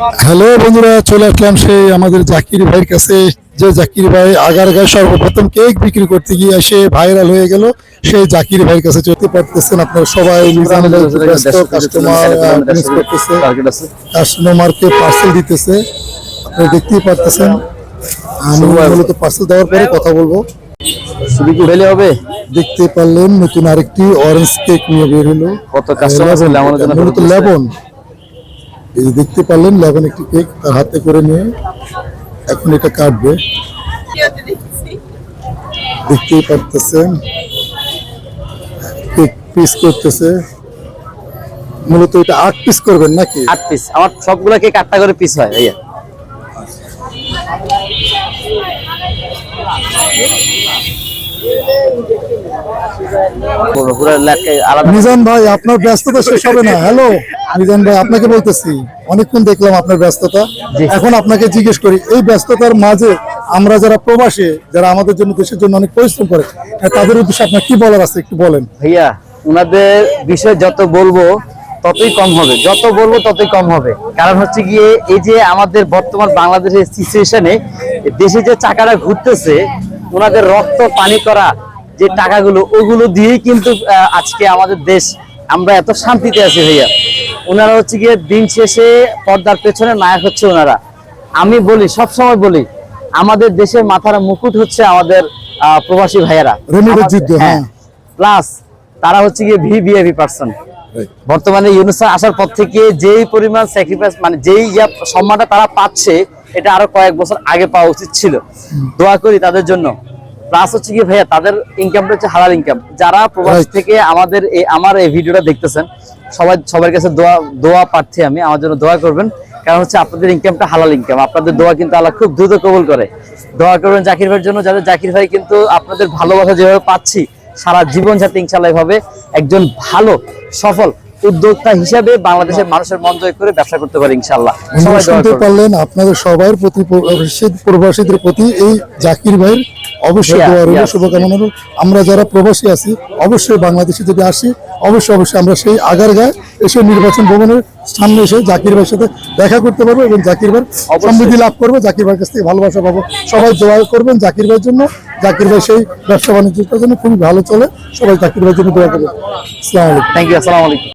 Hello বন্ধুরা চলে আসলাম সেই আমাদের জাকির ভাইয়ের কাছে। যে জাকির ভাই আগারগায় সর্বপ্রথম কেক বিক্রি করতে গিয়ে সে ভাইরাল হয়ে গেল। সেই জাকির ভাইয়ের কাছে চলতে পারতেছেন আপনারা সবাই কাস্টমার কাস্টমারকে পার্সেল দিতেছে। আপনারা দেখতেই পারতেছেন। আমি মূলত পার্সেল দেওয়ার পরে কথা বলব। শুধু কি হইলে হবে? দেখতে পারলেন নতুন আরেকটি অরেঞ্জ কেক নিয়ে বের হলো। কত আছে জন্য লেবন। এই যে দেখতে পারলেন লেবন একটি কেক তার হাতে করে নিয়ে এখন এটা কাটবে। দেখতেই পারতেছেন কেক পিস করতেছে। মূলত এটা আট পিস করবেন নাকি? আট পিস আমার সবগুলা কেক আটটা করে পিস হয় ভাইয়া মিজান ভাই আপনার ব্যস্ততা শেষ হবে না। হ্যালো মিজান ভাই আপনাকে বলতেছি অনেকক্ষণ দেখলাম আপনার ব্যস্ততা। এখন আপনাকে জিজ্ঞেস করি এই ব্যস্ততার মাঝে আমরা যারা প্রবাসী যারা আমাদের জন্য দেশের জন্য অনেক পরিশ্রম করে তাদের উদ্দেশ্যে আপনার কি বলার আছে একটু বলেন। ভাইয়া ওনাদের বিষয় যত বলব ততই কম হবে। যত বলব ততই কম হবে। কারণ হচ্ছে গিয়ে এই যে আমাদের বর্তমান বাংলাদেশের সিচুয়েশনে দেশে যে চাকাটা ঘুরতেছে ওনাদের রক্ত পানি করা যে টাকাগুলো ওগুলো দিয়েই কিন্তু আজকে আমাদের দেশ আমরা এত শান্তিতে আছি ভাইয়া। ওনারা হচ্ছে গিয়ে দিন শেষে পর্দার পেছনে নায়ক হচ্ছে ওনারা। আমি বলি সব সময় বলি আমাদের দেশের মাথার মুকুট হচ্ছে আমাদের প্রবাসী ভাইয়ারা। যুদ্ধ, হ্যাঁ। প্লাস তারা হচ্ছে গিয়ে ভি ভিআইপি পার্সন বর্তমানে ইউনুস আসার পর থেকে যেই পরিমাণ স্যাক্রিফাইস মানে যেই যা সম্মানটা তারা পাচ্ছে এটা আরও কয়েক বছর আগে পাওয়া উচিত ছিল। দোয়া করি তাদের জন্য। প্লাস হচ্ছে কি ভাইয়া তাদের ইনকামটা হচ্ছে হালাল ইনকাম যারা প্রবাস থেকে আমাদের এই আমার এই ভিডিওটা দেখতেছেন সবাই সবার কাছে দোয়া দোয়া প্রার্থী আমি। আমার জন্য দোয়া করবেন। কারণ হচ্ছে আপনাদের ইনকামটা হালাল ইনকাম আপনাদের দোয়া কিন্তু আল্লাহ খুব দ্রুত কবুল করে। দোয়া করবেন জাকির ভাইয়ের জন্য যাদের জাকির ভাই কিন্তু আপনাদের ভালোবাসা যেভাবে পাচ্ছি সারা জীবন যাতে ইনশাল্লাহ এভাবে একজন ভালো সফল উদ্যোক্তা হিসেবে বাংলাদেশের মানুষের মন জয় করে ব্যবসা করতে পারে ইনশাল্লাহ শুনতে পারলেন আপনাদের সবার প্রতি প্রবাসীদের প্রতি এই জাকির ভাইয়ের অবশ্যই দোয়া রইল শুভকামনা আমরা যারা প্রবাসী আছি অবশ্যই বাংলাদেশে যদি আসি অবশ্যই অবশ্যই আমরা সেই আগারগায় এসে নির্বাচন ভবনের সামনে এসে জাকির ভাইয়ের সাথে দেখা করতে পারব এবং জাকির ভাই। সমৃদ্ধি লাভ করব। জাকির ভাইয়ের কাছ থেকে ভালোবাসা পাবো। সবাই দোয়া করবেন জাকির ভাইয়ের জন্য। জাকির ভাই সেই ব্যবসা বাণিজ্যের জন্য খুবই ভালো চলে। সবাই জাকির ভাইয়ের জন্য দোয়া করবেন। আসসালামু আলাইকুম। থ্যাংক ইউ আসসালামু আলাইকুম।